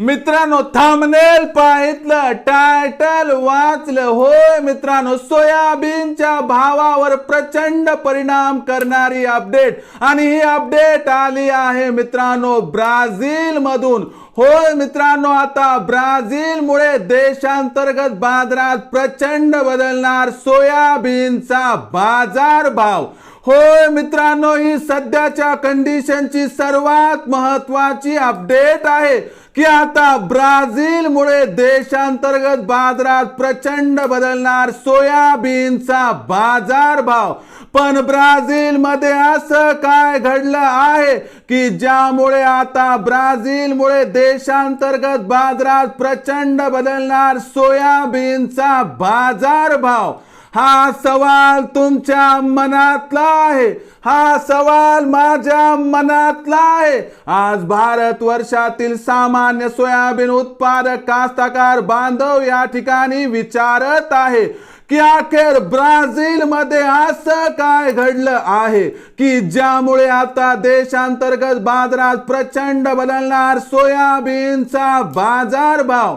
मित्रांनो थांबनेल पाहितलं टायटल वाचलं. होय मित्रांनो सोयाबीनच्या भावावर प्रचंड परिणाम करणारी अपडेट आणि ही अपडेट आली आहे मित्रांनो ब्राझील मधून होय मित्रांनो आता ब्राझीलमुळे देशांतर्गत बाजारात प्रचंड बदलणार सोयाबीनचा बाजार भाव होय मित्रांनो ही सध्याच्या कंडिशनची सर्वात महत्वाची अपडेट आहे की आता ब्राझीलमुळे देशांतर्गत बाजारात प्रचंड बदलणार सोयाबीनचा बाजार भाव पण ब्राझीलमध्ये असं काय घडलं आहे की ज्यामुळे आता ब्राझीलमुळे देशांतर्गत बाजारात प्रचंड बदलणार सोयाबीनचा बाजार भाव हा सवाल तुमच्या मनातला आहे. हा सवाल माझ्या मनातला आहे. आज भारत वर्षातील सामान्य सोयाबीन उत्पादक कास्तकार बांधव या ठिकाणी विचारत आहे की अखेर ब्राझील मध्ये असं काय घडलं आहे की ज्यामुळे आता देशांतर्गत बाजारात प्रचंड बदलणार सोयाबीनचा बाजार भाव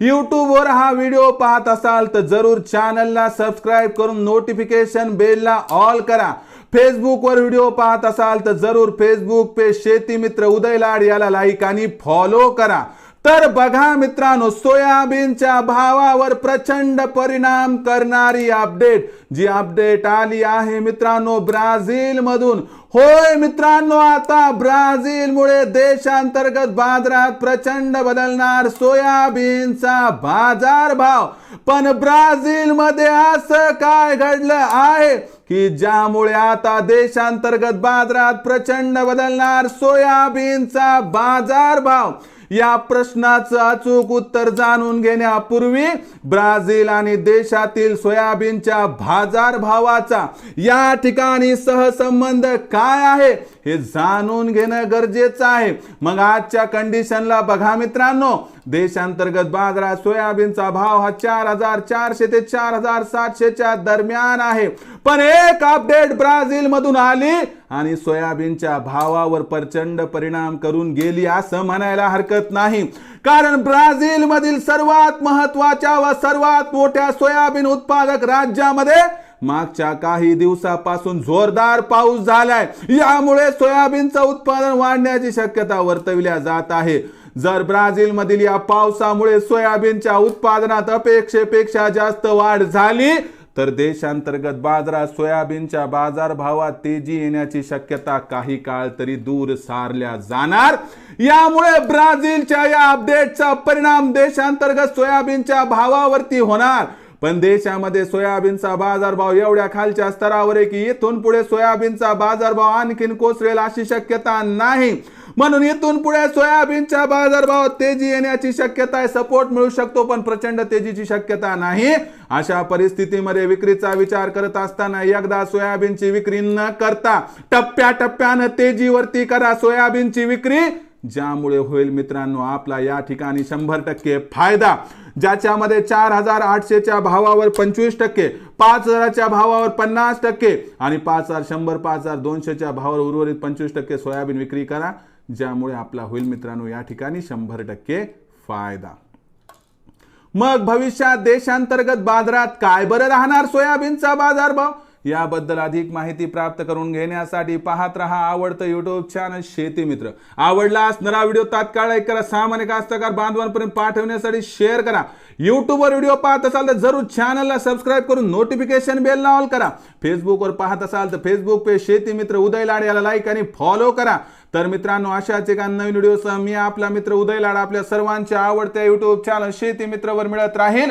यूट्यूबवर हा व्हिडिओ पाहत असाल तर जरूर चॅनलला सबस्क्राईब करून नोटिफिकेशन बेलला ऑल करा. फेसबुकवर व्हिडिओ पाहत असाल तर जरूर फेसबुक पेज शेती मित्र उदय लाड याला लाईक आणि फॉलो करा. तर बघा मित्रांनो सोयाबीनच्या भावावर प्रचंड परिणाम करणारी अपडेट. जी अपडेट आली आहे मित्रांनो ब्राझील मधून होय मित्रांनो आता ब्राझीलमुळे देशांतर्गत बाजारात प्रचंड बदलणार सोयाबीनचा बाजार भाव पण ब्राझील मध्ये असं काय घडलं आहे की ज्यामुळे आता देशांतर्गत बाजारात प्रचंड बदलणार सोयाबीनचा बाजार भाव या प्रश्नाचं अचूक उत्तर जाणून घेण्यापूर्वी ब्राझील आणि देशातील सोयाबीनच्या बाजार भावाचा या ठिकाणी सहसंबंध काय आहे हे जाणून घेणं गरजेचं आहे. मग आजच्या कंडिशनला बघा मित्रांनो देशांतर्गत बाजारात सोयाबीनचा भाव हा चार हजार चारशे ते चार हजार सातशेच्या दरम्यान आहे. पण एक अपडेट ब्राझील मधून आली आणि सोयाबीनच्या भावावर प्रचंड परिणाम करून गेली असं म्हणायला हरकत नाही. कारण ब्राझील मधील सर्वात महत्त्वाच्या व सर्वात मोठ्या सोयाबीन उत्पादक राज्यामध्ये मागच्या काही दिवसापासून जोरदार पाऊस झालाय. यामुळे सोयाबीनचं उत्पादन वाढण्याची शक्यता वर्तविल्या जात आहे. जर ब्राझीलमधील या पावसामुळे सोयाबीनच्या उत्पादनात अपेक्षेपेक्षा जास्त वाढ झाली तर देशांतर्गत बाजारात सोयाबीनच्या बाजारभावात तेजी येण्याची शक्यता काही काळ तरी दूर सारल्या जाणार. यामुळे ब्राझीलच्या या अपडेटचा परिणाम देशांतर्गत सोयाबीनच्या भावावरती होणार. पण देशामध्ये सोयाबीनचा बाजारभाव एवढ्या खालच्या स्तरावर आहे की इथून पुढे सोयाबीनचा बाजारभाव आणखीन कोसळेल अशी शक्यता नाही. म्हणून इथून पुढे सोयाबीनच्या बाजारभावात तेजी येण्याची शक्यता आहे. सपोर्ट मिळू शकतो पण प्रचंड तेजीची शक्यता नाही. अशा परिस्थितीमध्ये विक्रीचा विचार करत असताना एकदा सोयाबीनची विक्री न करता टप्प्या टप्प्यानं तेजीवरती करा सोयाबीनची विक्री ज्यामुळे होईल मित्रांनो आपला या ठिकाणी शंभर टक्के फायदा. ज्याच्यामध्ये चार हजार आठशेच्या भावावर पंचवीस टक्के पाच हजाराच्या भावावर पन्नास टक्के आणि पाच हजार शंभर पाच हजार दोनशेच्या भावावर उर्वरित पंचवीस टक्के सोयाबीन विक्री करा. ज्यामुळे आपला होईल मित्रांनो या ठिकाणी शंभर टक्के फायदा. मग भविष्यात देशांतर्गत बाजारात काय बरं राहणार? सोयाबीनचा बाजारभाव? याबद्दल अधिक माहिती प्राप्त करून घेण्यासाठी पाहत रहा आवडतं युट्यूब चॅनल शेती मित्र. आवडला असणारा व्हिडिओ तात्काळ लाईक करा. सामान्य कास्तकार बांधवांपर्यंत पाठवण्यासाठी शेअर करा. युट्यूबवर व्हिडिओ पाहत असाल तर जरूर चॅनलला सबस्क्राईब करून नोटिफिकेशन बेल ऑल करा. फेसबुकवर पाहत असाल तर फेसबुक पेज शेती मित्र उदय लाड याला लाईक आणि फॉलो करा. तर मित्रांनो अशाच एका नवीन व्हिडिओसह मी आपला मित्र उदय लाड आपल्या सर्वांच्या आवडत्या युट्यूब चॅनल शेती मित्रवर मिळत राहील.